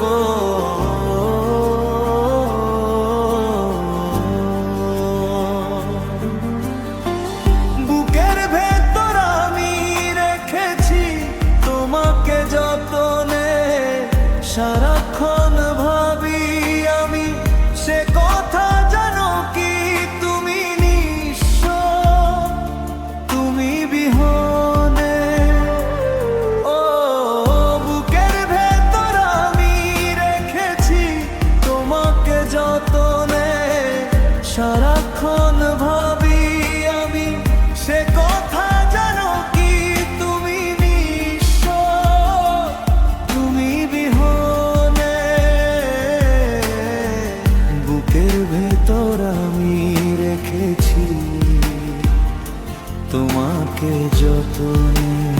Oh. মনের ভেতর আমি রেখেছি। তোমাকে যতনে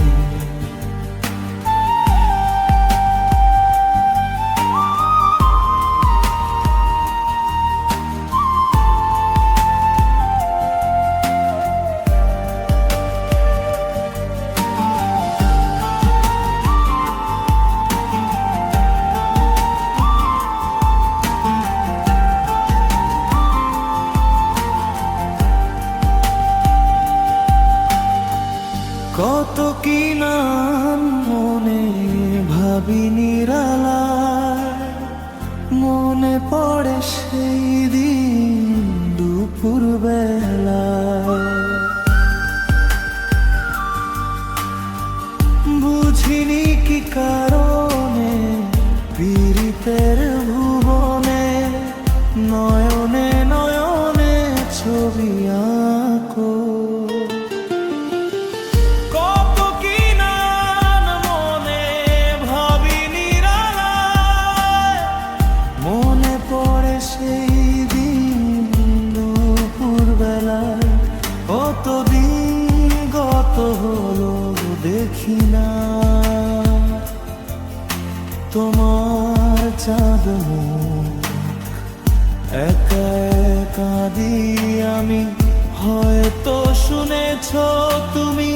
চাঁদ একা একা আমি হয়তো শুনেছ তুমি,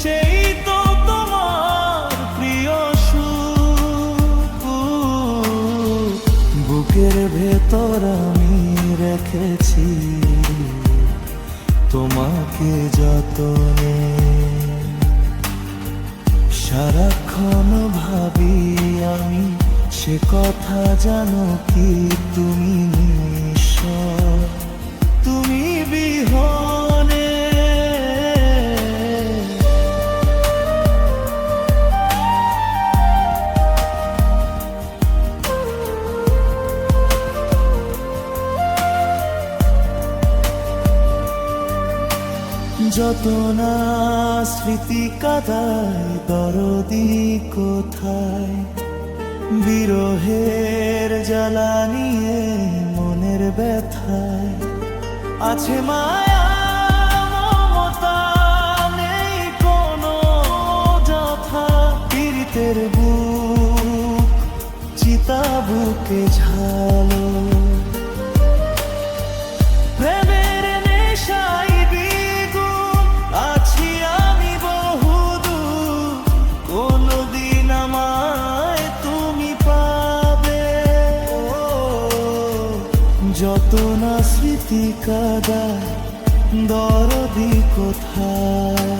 সেই তো তোমার প্রিয় সুর। বুকের ভেতর আমি রেখেছি তোমাকে যতনে। সারাক্ষণ ভাবি আমি সে কথা জানো কি তুমি তুমি বিহনে। যত না স্মৃতি কাদায় দরদি কোথায়? বিরহের জ্বালা নিয়ে মনের ব্যথায়। আছে মায়া, মমতা নেই কোনো যথা। পীড়িতের বুক চিতা বুকে স্মৃতি কাদা দরদি কোথায়?